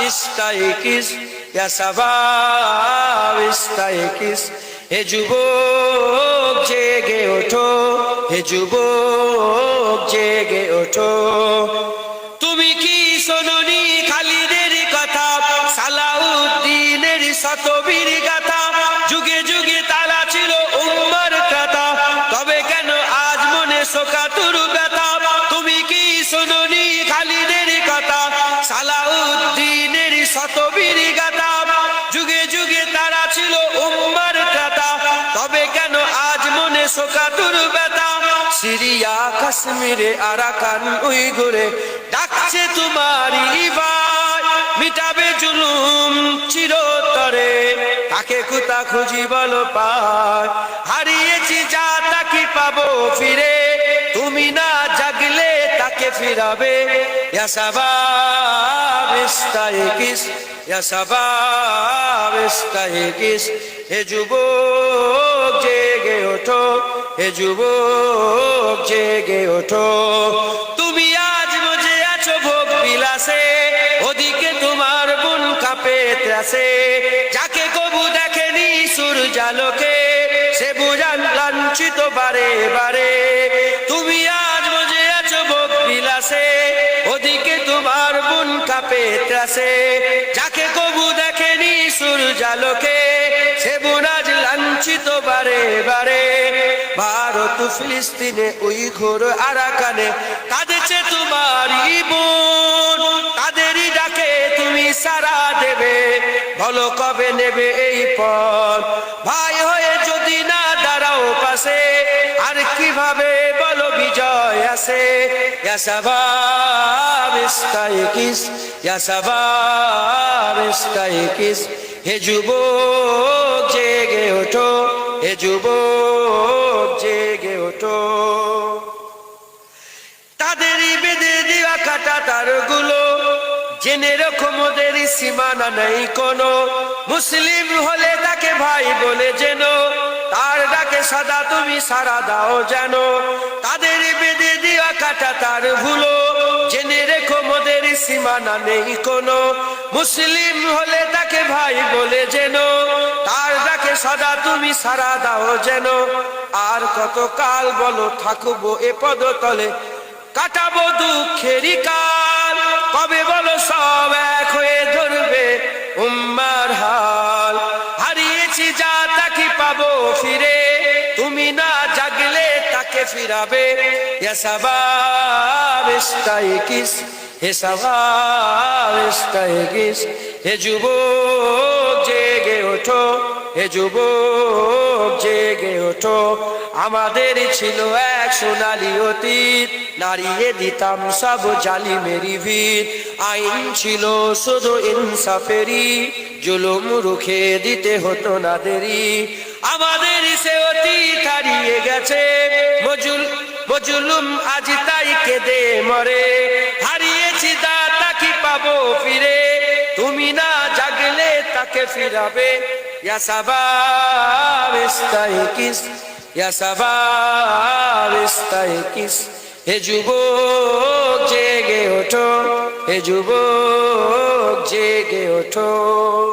ইস্তাইকিস, ইয়া হে যুবক, জেগে ওঠো, হে যুবক, জেগে ওঠো। তুমি কি শোনি খালিদের কথা? সালাউদ্দিনের শতবীর গাথা। যুগে যুগে তারা ছিল উম্মার কথা। তবে কেন আজ মনে শোকাতুর ব্যথা? তুমি কি শোনি খালিদের কথা? সালাউদ্দিনের যুগে যুগে তারা ছিল উম্মার কথা তবে কেন আজ মনে শোকাতুর ব্যথা? সিরিয়া, কাশ্মীরে, আরাকান ওই ঘুরে ডাকছে তোমারই ভাই মিটাবে জুলুম চিরতরে। তাকে কুতা খুঁজি বলো পায়। হারিয়েছি যা তাকে পাবো ফিরে? তুমি না ফিরাবে। ইয়া ইয়া ইস্তাইকিস। হে যুবক, জেগে ওঠো, হে যুবক, জেগে ওঠো। তুমি আজ বুঝে আছো ভোগ বিলাসে, ওদিকে তোমার বোন কাঁপে ত্রাসে। যাকে কবু দেখেনি সূর্যালোকে, সে বুঝান লাঞ্ছিত বারে বারে। বিলাসে ওদিকে তোমার বোন কাঁপে ত্রাসে। যাকে কবু দেখেনি সূর্যালোকে সে বুনাজ লাঞ্ছিত বারে বারে। ভারত ফিলিস্তিনে ওই ঘোর আরাকানে কাঁদেছে তোমার বোন তাদেরই ডাকে তুমি সারা দেবে। বলো কবে নেবে এই পথ? ভাই হয়ে যদি না দাঁড়াও পাশে, আর কীভাবে বলো বিজয়? ইয়াসাবাব ইস্তাইকিস ইয়াসাবাব ইস্তাইকিস হে যুবক জেগে ওঠো, হে যুবক জেগে ওঠো। তাদেরই বেঁধে দেওয়া কাটা তারগুলো, জেনে রকম ওদের সীমানা নেই কোনো। মুসলিম হলে তাকে ভাই বলে যেন তার ডাকে সাদা তুমি সারা দাও যেন তাদের দেওয়া কাটা তার ভুলো জেনে রেখো মোদের সীমানা নেই কোনো। মুসলিম হলে তাকে ভাই বলে যেন তার সদা তুমি সারা দাও যেন। আর কত কাল বলো থাকব এ পদতলে। কাটাবো দুঃখেরই কাল। কবে বলো সব এক হয়ে ধরবে উম্মার হাল? ফিরাবে। ইস্তাইকিস হে ইস্তাইকিস হে যুবক, জেগে ওঠো, হে যুবক, জেগে ওঠো। আমাদের ছিল এক সোনালি অতীত নারিয়ে দিতাম সব জালি মেরি ভিত। আইন ছিল শুধু ইনসাফেরি জুলুম রুখে দিতে হতো না দেরি আমাদের সে অতীত হারিয়ে গেছে। মজুল মজুলুম আজ তাই কেঁদে মরে। হারিয়েছি দাতা কি পাবো ফিরে? তুমি না জাগলে তাকে ফিরাবে। ইয়া ইয়া হে যুবক, জেগে ওঠো। হে যুবক, জেগে ওঠো।